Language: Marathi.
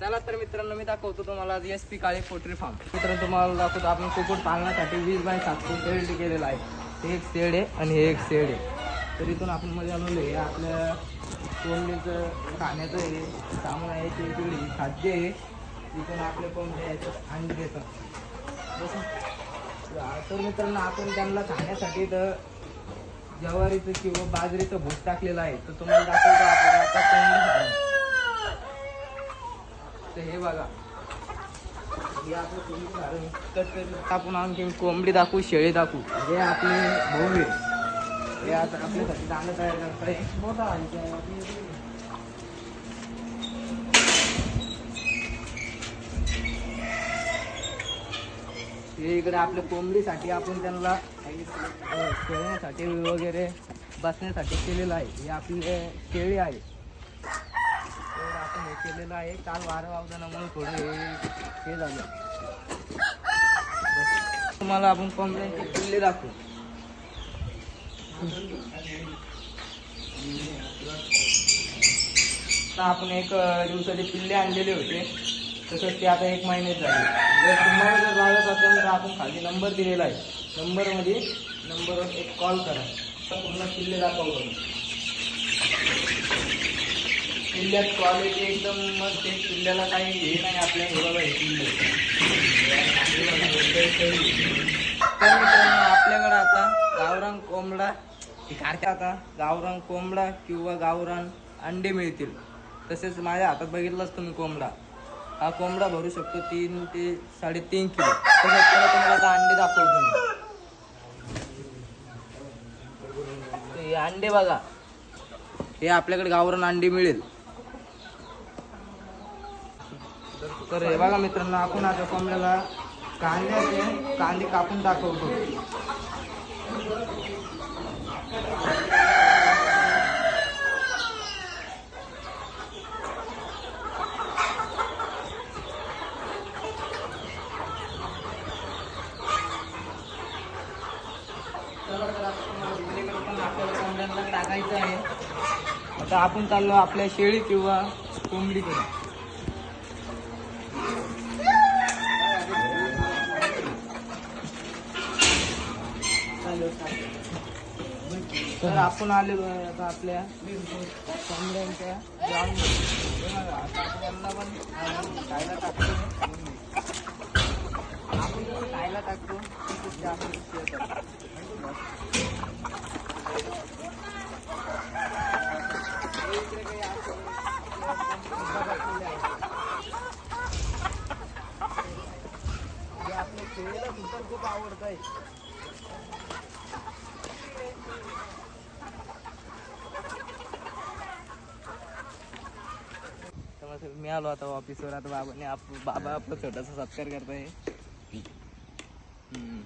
चला तर मित्रांनो मी दाखवतो तुम्हाला S P Kale poultry farm. मित्रांनो तुम्हाला दाखवतो आपण कुकुट पालनासाठी वीस बाय सातशे शेड केलेलं आहे. हे एक शेड आहे आणि हे एक शेड आहे. तर इथून आपण मध्ये आणवलं हे आपल्या कोंबडीचं खाण्याचं आहे सामान आहे ते तिकडे खाद्य आहे. इथून आपले कोंबडे याच्यात अंडी देतात तर मित्रांनो आपण त्यांना खाण्यासाठी तर ज्वारीचं किंवा बाजरीचं भूस टाकलेलं आहे. तर तुम्हाला दाखवतो आपण आता कोंबडी तर हे बघा. आपण आणखी कोंबडी दाखवू शेळी दाखवू. हे आपले भाऊ हे आता आपल्यासाठी दाणं तयार मोठा आहे हे इकडे आपल्या कोंबडीसाठी आपण त्यांना खेळण्यासाठी वगैरे बसण्यासाठी केलेलं आहे. हे आपली शेळी आहे. केलेलं आहे. काल वारं वावदानामुळे थोडं हे हे झालं. तुम्हाला आपण कॉम्प्लेंटचे पिल्ले दाखवू. आपण एक दिवसाचे पिल्ले आणलेले होते. तसंच ते आता एक महिन्यात झाले. जर तुम्हाला जर लागत असेल तर आपण खाली नंबर दिलेला आहे. नंबरमध्ये नंबरवर एक कॉल करा. तर पूर्ण पिल्ले दाखवतो किल्ल्यात क्वालिटी एकदम मस्त आहे. किल्ल्याला काही हे नाही आपल्या हे हे किल्ले. आपल्याकडं आता गावरान कोंबडा हे आता. गावरान कोंबडा किंवा गावरान अंडे मिळतील. तसेच माझ्या हातात बघितलंच तुम्ही कोंबडा. हा कोंबडा भरू शकतो तीन ते साडेतीन किलो. तसंच त्याला तुम्हाला आता अंडे दाखवतो मी. हे अंडे बघा. हे आपल्याकडे गावरान अंडे मिळेल. तर हे बघा मित्रांनो आपण आता कोंबड्याला कांद्याचे कांदे कापून दाखवतो. कोंबड्यांना टाकायचं आहे. आता आपण चाललो आपल्या शेळी किंवा कोंबडीकडे. तर आपण आले आता आपल्या कोंबड्यांच्या ग्राउंड आता पण खायला टाकतो आपण जसं खायला टाकतो तसंच ते आहे. जे आपल्या खेळायला सुद्धा खूप आवडत आहे मी आलो आता ऑफिसवर आता बाबाने आप बाबा आपला छोटासा सत्कार करताय. हम्म.